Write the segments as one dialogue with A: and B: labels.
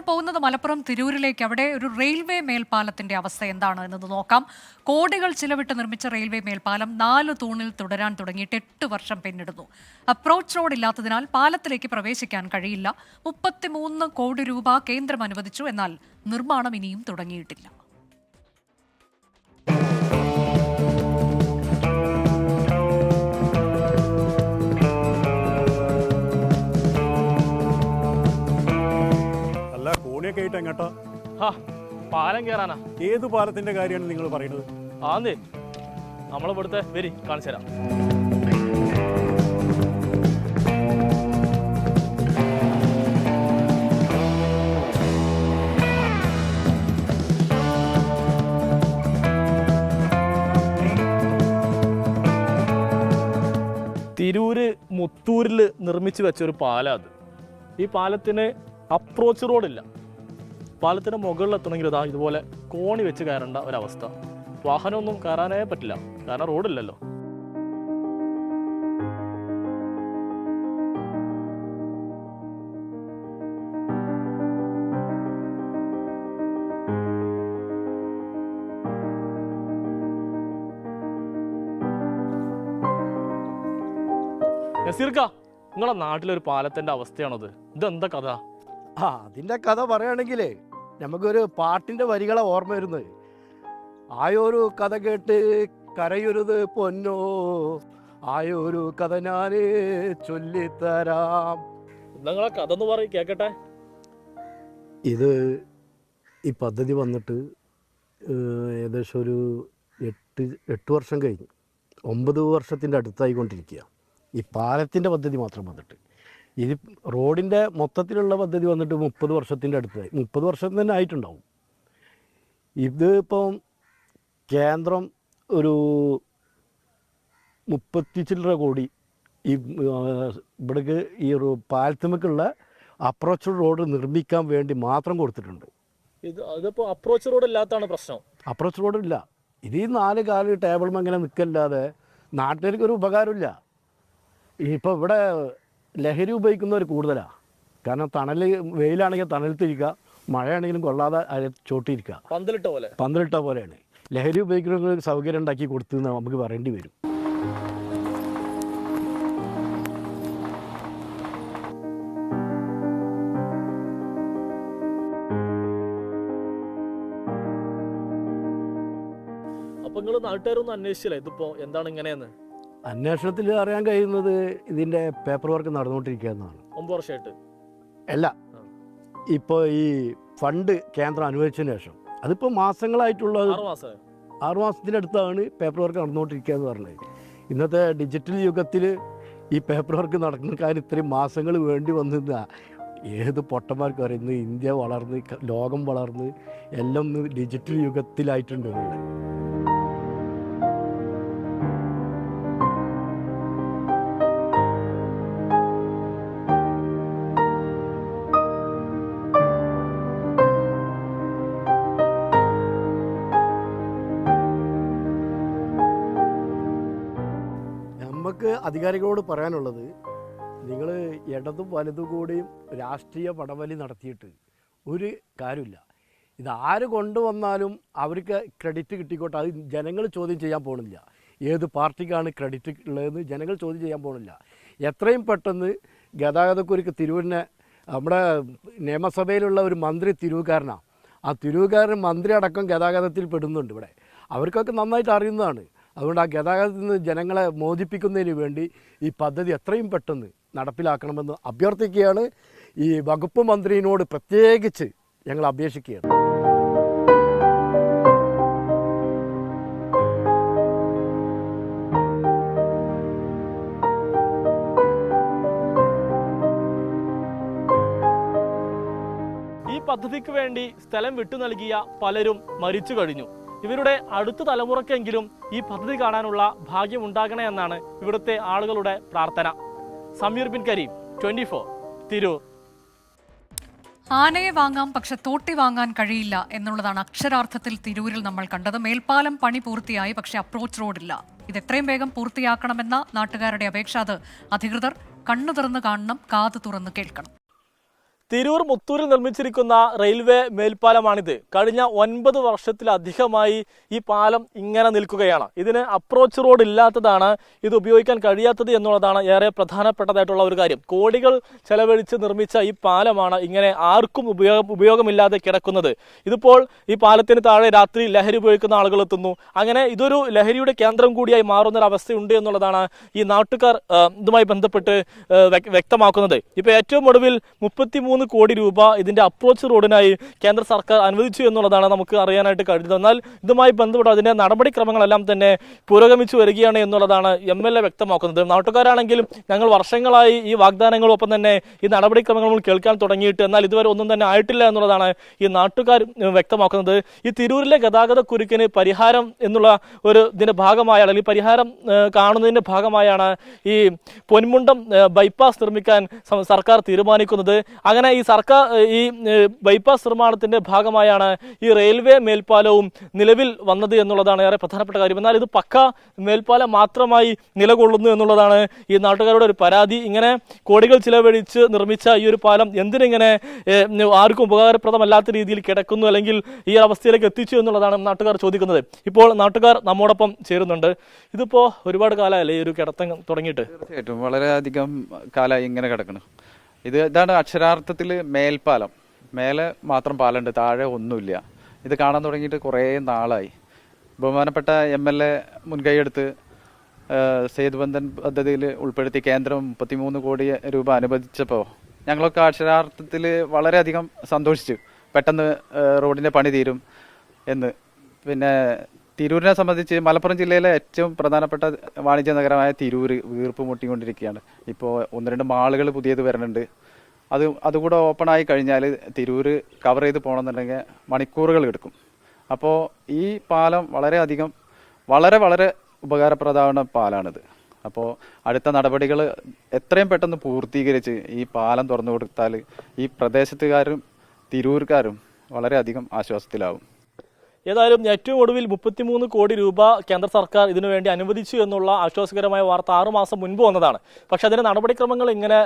A: പോകുന്നത് മലപ്പുറം തിരൂരിലേക്ക്. അവിടെ ഒരു റെയിൽവേ മേൽപ്പാലത്തിന്റെ അവസ്ഥ എന്താണ് എന്നത് നോക്കാം. കോടികൾ ചിലവിട്ട് നിർമ്മിച്ച റെയിൽവേ മേൽപ്പാലം നാല് തൂണിൽ തുടരാൻ തുടങ്ങിയിട്ട് എട്ട് വർഷം പിന്നിടുന്നു. അപ്രോച്ച് റോഡ് ഇല്ലാത്തതിനാൽ പാലത്തിലേക്ക് പ്രവേശിക്കാൻ കഴിയില്ല. മുപ്പത്തിമൂന്ന് കോടി രൂപ കേന്ദ്രം അനുവദിച്ചു എന്നാൽ നിർമ്മാണം ഇനിയും തുടങ്ങിയിട്ടില്ല.
B: കോണിയൊക്കെ ആയിട്ട് എങ്ങോട്ടാ
C: പാലം കയറാനാ
B: ഏത് പാലത്തിന്റെ കാര്യമാണ് നിങ്ങൾ പറയുന്നത്?
C: ആന്നേ നമ്മളിവിടുത്തെ വരി കാണിച്ചു തരാം. തിരൂര് മുത്തൂരിൽ നിർമ്മിച്ചു വെച്ച ഒരു പാലം അത്. ഈ പാലത്തിന് അപ്രോച്ച് റോഡില്ല പാലത്തിന് മുകളിൽ എത്തണമെങ്കിൽ ഇതാ ഇതുപോലെ കോണി വെച്ച് കയറേണ്ട ഒരവസ്ഥ. വാഹനമൊന്നും കയറാനേ പറ്റില്ല. കാരണം റോഡില്ലല്ലോ. നിങ്ങളെ നാട്ടിലൊരു പാലത്തിന്റെ അവസ്ഥയാണത്. ഇതെന്താ കഥ?
D: ആ അതിന്റെ കഥ പറയുകയാണെങ്കിലേ നമുക്കൊരു പാട്ടിന്റെ വരികളെ ഓർമ്മ വരുന്നത്. ആയൊരു കഥ കേട്ട് കരയൊരുത് പൊന്നോ. ആയൊരു കഥ ഞാൻ ചൊല്ലിത്തരാം.
C: നിങ്ങളെ കഥ എന്ന് പറയും കേക്കട്ടെ?
D: ഇത് ഈ പദ്ധതി വന്നിട്ട് ഏകദേശം ഒരു എട്ട് എട്ട് വർഷം കഴിഞ്ഞു. ഒമ്പത് വർഷത്തിന്റെ അടുത്തായിക്കൊണ്ടിരിക്കുക ഈ പാലത്തിന്റെ പദ്ധതി മാത്രം വന്നിട്ട്. ഇത് റോഡിന്റെ മൊത്തത്തിലുള്ള പദ്ധതി വന്നിട്ട് മുപ്പത് വർഷത്തിന്റെ അടുത്തായി മുപ്പത് വർഷം തന്നെ ആയിട്ടുണ്ടാവും. ഇത് ഇപ്പം കേന്ദ്രം ഒരു മുപ്പത്തി ചില്ലറ കോടി ഈ ഇവിടേക്ക് ഈ ഒരു പാലത്തുമേക്കുള്ള അപ്രോച്ച് റോഡ് നിർമ്മിക്കാൻ വേണ്ടി മാത്രം കൊടുത്തിട്ടുണ്ട്.
C: ഇത് അതിപ്പോൾ അപ്രോച്ച് റോഡ് ഇല്ലാത്തതാണ് പ്രശ്നം.
D: അപ്രോച്ച് റോഡ് ഇല്ല. ഇത് ഈ നാല് കാൽ ടേബിളും അങ്ങനെ നിൽക്കല്ലാതെ നാട്ടുകാർക്ക് ഒരു ഉപകാരമില്ല. ഇപ്പോൾ ഇവിടെ ലഹരി ഉപയോഗിക്കുന്നവർ കൂടുതലാണ് കാരണം തണൽ വെയിലാണെങ്കിൽ തണലത്തിരിക്കുക മഴയാണെങ്കിലും കൊള്ളാതെ അതിൽ ചോട്ടിയിരിക്കുക
C: പന്തലിട്ട പോലെ.
D: പന്തലിട്ട പോലെയാണ്. ലഹരി ഉപയോഗിക്കുന്നവർ സൗകര്യം ഉണ്ടാക്കി കൊടുത്തു നമുക്ക് പറയേണ്ടി വരും.
C: അപ്പൊ നിങ്ങൾ നാട്ടുകാരൊന്നും അന്വേഷിച്ചില്ല. ഇതിപ്പോ എന്താണ് ഇങ്ങനെയെന്ന്?
D: അന്വേഷണത്തിൽ അറിയാൻ കഴിയുന്നത് ഇതിന്റെ പേപ്പർ വർക്ക് നടന്നുകൊണ്ടിരിക്കുകയെന്നാണ്.
C: ഒമ്പത് വർഷമായിട്ട്.
D: അല്ല. ഇപ്പോൾ ഈ ഫണ്ട് കേന്ദ്രം അനുവദിച്ചതിന് ശേഷം അതിപ്പോൾ മാസങ്ങളായിട്ടുള്ള
C: ആറ്
D: മാസത്തിനടുത്താണ് പേപ്പർ വർക്ക് നടന്നുകൊണ്ടിരിക്കുക എന്ന് പറഞ്ഞത്. ഇന്നത്തെ ഡിജിറ്റൽ യുഗത്തിൽ ഈ പേപ്പർ വർക്ക് നടക്കാൻ ഇത്രയും മാസങ്ങൾ വേണ്ടി വന്നിരുന്ന ഏത് പൊട്ടന്മാർക്ക് അറിയുന്നത് ഇന്ത്യ വളർന്ന് ലോകം വളർന്ന് എല്ലാം ഡിജിറ്റൽ യുഗത്തിലായിട്ടുണ്ട്. നമുക്ക് അധികാരികളോട് പറയാനുള്ളത് നിങ്ങൾ ഇടതും വലതും കൂടിയും രാഷ്ട്രീയ പടവലി നടത്തിയിട്ട് ഒരു കാര്യമില്ല. ഇത് ആര് കൊണ്ടുവന്നാലും അവർക്ക് ക്രെഡിറ്റ് കിട്ടിക്കോട്ടെ. അത് ജനങ്ങൾ ചോദ്യം ചെയ്യാൻ പോകുന്നില്ല ഏത് പാർട്ടിക്കാണ് ക്രെഡിറ്റ് ഉള്ളതെന്ന് ജനങ്ങൾ ചോദ്യം ചെയ്യാൻ പോകുന്നില്ല എത്രയും പെട്ടെന്ന് ഗതാഗതക്കുരുക്ക് തിരുവിനെ നമ്മുടെ നിയമസഭയിലുള്ള ഒരു മന്ത്രി തിരുവുകാരനാണ് ആ തിരുവുകാരൻ മന്ത്രി അടക്കം ഗതാഗതത്തിൽ പെടുന്നുണ്ട് ഇവിടെ. അവർക്കൊക്കെ നന്നായിട്ട് അറിയുന്നതാണ്. അതുകൊണ്ട് ആ ഗതാഗതത്തിൽ നിന്ന് ജനങ്ങളെ മോചിപ്പിക്കുന്നതിന് വേണ്ടി ഈ പദ്ധതി എത്രയും പെട്ടെന്ന് നടപ്പിലാക്കണമെന്ന് അഭ്യർത്ഥിക്കുകയാണ്. ഈ വകുപ്പ് മന്ത്രിയോട് പ്രത്യേകിച്ച് ഞങ്ങൾ അപേക്ഷിക്കുകയാണ്.
C: ഈ പദ്ധതിക്ക് വേണ്ടി സ്ഥലം വിട്ടു നൽകിയ പലരും മരിച്ചു കഴിഞ്ഞു. ഇവരുടെ അടുത്ത തലമുറക്കെങ്കിലും ഈ പദ്ധതി കാണാനുള്ള ഭാഗ്യം ഉണ്ടാകണേ എന്നാണ് ഇവിടുത്തെ ആളുകളുടെ പ്രാർത്ഥന. Sameer Bin Kareem twenty four Tirur.
A: ആനയെ വാങ്ങാം പക്ഷെ തോട്ടി വാങ്ങാൻ കഴിയില്ല എന്നുള്ളതാണ് അക്ഷരാർത്ഥത്തിൽ തിരൂരിൽ നമ്മൾ കണ്ടത്. മേൽപ്പാലം പണി പൂർത്തിയായി പക്ഷെ അപ്രോച്ച് റോഡില്ല ഇത് എത്രയും വേഗം പൂർത്തിയാക്കണമെന്ന നാട്ടുകാരുടെ അപേക്ഷ അത്. അധികൃതർ കണ്ണു തുറന്ന് കാണണം കാത് തുറന്ന് കേൾക്കണം.
C: തിരൂർ മുത്തൂരിൽ നിർമ്മിച്ചിരിക്കുന്ന റെയിൽവേ മേൽപ്പാലമാണിത്. കഴിഞ്ഞ ഒൻപത് വർഷത്തിലധികമായി ഈ പാലം ഇങ്ങനെ നിൽക്കുകയാണ്. ഇതിന് അപ്രോച്ച് റോഡ് ഇല്ലാത്തതാണ് ഇത് ഉപയോഗിക്കാൻ കഴിയാത്തത് എന്നുള്ളതാണ് ഏറെ പ്രധാനപ്പെട്ടതായിട്ടുള്ള ഒരു കാര്യം. കോടികൾ ചെലവഴിച്ച് നിർമ്മിച്ച ഈ പാലമാണ് ഇങ്ങനെ ആർക്കും ഉപയോഗം ഉപയോഗമില്ലാതെ കിടക്കുന്നത്. ഇതിപ്പോൾ ഈ പാലത്തിന് താഴെ രാത്രി ലഹരി ഉപയോഗിക്കുന്ന ആളുകൾ എത്തുന്നു. അങ്ങനെ ഇതൊരു ലഹരിയുടെ കേന്ദ്രം കൂടിയായി മാറുന്ന അവസ്ഥയുണ്ട് എന്നുള്ളതാണ് ഈ നാട്ടുകാർ ഇതുമായി ബന്ധപ്പെട്ട് വ്യക്തമാക്കുന്നത്. ഇപ്പോൾ ഏറ്റവും ഒടുവിൽ മുപ്പത്തിമൂന്ന് കോടി രൂപ ഇതിന്റെ അപ്രോച്ച് റോഡിനായി കേന്ദ്ര സർക്കാർ അനുവദിച്ചു എന്നുള്ളതാണ് നമുക്ക് അറിയാനായിട്ട് കഴിഞ്ഞത്. എന്നാൽ ഇതുമായി ബന്ധപ്പെട്ട് അതിന്റെ നടപടിക്രമങ്ങളെല്ലാം തന്നെ പുരോഗമിച്ചു വരികയാണ് എന്നുള്ളതാണ് എം എൽ എ വ്യക്തമാക്കുന്നത്. നാട്ടുകാരാണെങ്കിലും ഞങ്ങൾ വർഷങ്ങളായി ഈ വാഗ്ദാനങ്ങളും ഒപ്പം തന്നെ ഈ നടപടിക്രമങ്ങളും കേൾക്കാൻ തുടങ്ങിയിട്ട് എന്നാൽ ഇതുവരെ ഒന്നും തന്നെ ആയിട്ടില്ല എന്നുള്ളതാണ് ഈ നാട്ടുകാർ വ്യക്തമാക്കുന്നത്. ഈ തിരൂരിലെ ഗതാഗത കുരുക്കിന് പരിഹാരം എന്നുള്ള ഒരു ഇതിന്റെ ഭാഗമായാണ് അല്ലെങ്കിൽ പരിഹാരം കാണുന്നതിന്റെ ഭാഗമായാണ് ഈ പൊന്മുണ്ടം ബൈപ്പാസ് നിർമ്മിക്കാൻ സർക്കാർ തീരുമാനിക്കുന്നത്. അങ്ങനെ ഈ സർക്കാർ ഈ ബൈപ്പാസ് നിർമ്മാണത്തിന്റെ ഭാഗമായാണ് ഈ റെയിൽവേ മേൽപ്പാലവും നിലവിൽ വന്നത് എന്നുള്ളതാണ് ഏറെ പ്രധാനപ്പെട്ട കാര്യം. എന്നാൽ ഇത് പക്ക മേൽപ്പാലം മാത്രമായി നിലകൊള്ളുന്നു എന്നുള്ളതാണ് ഈ നാട്ടുകാരുടെ ഒരു പരാതി. ഇങ്ങനെ കോടികൾ ചിലവഴിച്ച് നിർമ്മിച്ച ഈ ഒരു പാലം എന്തിനിങ്ങനെ ആർക്കും ഉപകാരപ്രദമല്ലാത്ത രീതിയിൽ കിടക്കുന്നു അല്ലെങ്കിൽ ഈ അവസ്ഥയിലേക്ക് എത്തിച്ചു എന്നുള്ളതാണ് നാട്ടുകാർ ചോദിക്കുന്നത്. ഇപ്പോൾ നാട്ടുകാർ നമ്മോടൊപ്പം ചേരുന്നുണ്ട്. ഇതിപ്പോ ഒരുപാട് കാലമല്ലേ ഈ ഒരു കിടത്തം തുടങ്ങിയിട്ട്.
E: തീർച്ചയായിട്ടും. വളരെയധികം കാലമായി ഇങ്ങനെ കിടക്കണം ഇത് ഇതാണ് അക്ഷരാർത്ഥത്തിൽ മേൽപ്പാലം. മേലെ മാത്രം പാലമുണ്ട് താഴെ ഒന്നുമില്ല. ഇത് കാണാൻ തുടങ്ങിയിട്ട് കുറേ നാളായി. ബഹുമാനപ്പെട്ട എം എൽ എ മുൻകൈയെടുത്ത് സേതുബന്ധൻ പദ്ധതിയിൽ ഉൾപ്പെടുത്തി കേന്ദ്രം മുപ്പത്തിമൂന്ന് കോടി രൂപ അനുവദിച്ചപ്പോൾ ഞങ്ങളൊക്കെ അക്ഷരാർത്ഥത്തിൽ വളരെയധികം സന്തോഷിച്ചു. പെട്ടെന്ന് റോഡിന്റെ പണി തീരും എന്ന്. പിന്നെ തിരൂരിനെ സംബന്ധിച്ച് മലപ്പുറം ജില്ലയിലെ ഏറ്റവും പ്രധാനപ്പെട്ട വാണിജ്യ നഗരമായ തിരൂർ വീർപ്പ് മുട്ടിക്കൊണ്ടിരിക്കുകയാണ്. ഇപ്പോൾ ഒന്ന് രണ്ട് മാളുകൾ പുതിയത് വരുന്നുണ്ട് അത് അതുകൂടെ ഓപ്പൺ ആയി കഴിഞ്ഞാൽ തിരൂർ കവർ ചെയ്ത് പോകണമെന്നുണ്ടെങ്കിൽ മണിക്കൂറുകൾ എടുക്കും. അപ്പോൾ ഈ പാലം വളരെയധികം വളരെ വളരെ ഉപകാരപ്രദമാണ് പാലാണിത്. അപ്പോൾ അടുത്ത നടപടികൾ എത്രയും പെട്ടെന്ന് പൂർത്തീകരിച്ച് ഈ പാലം തുറന്നു കൊടുത്താൽ ഈ പ്രദേശത്തുകാരും തിരൂർക്കാരും വളരെയധികം ആശ്വാസത്തിലാവും.
C: ഏതായാലും ഏറ്റവും ഒടുവിൽ മുപ്പത്തിമൂന്ന് കോടി രൂപ കേന്ദ്ര സർക്കാർ ഇതിനുവേണ്ടി അനുവദിച്ചു എന്നുള്ള ആശ്വാസകരമായ വാർത്ത ആറുമാസം മുൻപ് വന്നതാണ്. പക്ഷെ അതിന് നടപടിക്രമങ്ങൾ ഇങ്ങനെ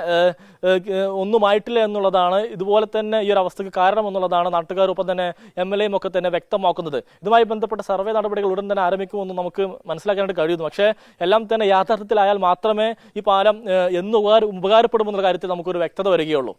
C: ഒന്നുമായിട്ടില്ല എന്നുള്ളതാണ്. ഇതുപോലെ തന്നെ ഈ ഒരു അവസ്ഥയ്ക്ക് കാരണം എന്നുള്ളതാണ് നാട്ടുകാരൊപ്പം തന്നെ എം എൽ എയും ഒക്കെ തന്നെ വ്യക്തമാക്കുന്നത്. ഇതുമായി ബന്ധപ്പെട്ട സർവേ നടപടികൾ ഉടൻ തന്നെ ആരംഭിക്കുമെന്ന് നമുക്ക് മനസ്സിലാക്കാനായിട്ട് കഴിയുന്നു. പക്ഷേ എല്ലാം തന്നെ യാഥാർത്ഥ്യത്തിലായാൽ മാത്രമേ ഈ പാലം എന്ന് ഉപകാര ഉപകാരപ്പെടുമെന്നുള്ള കാര്യത്തിൽ നമുക്കൊരു വ്യക്തത വരികയുള്ളൂ.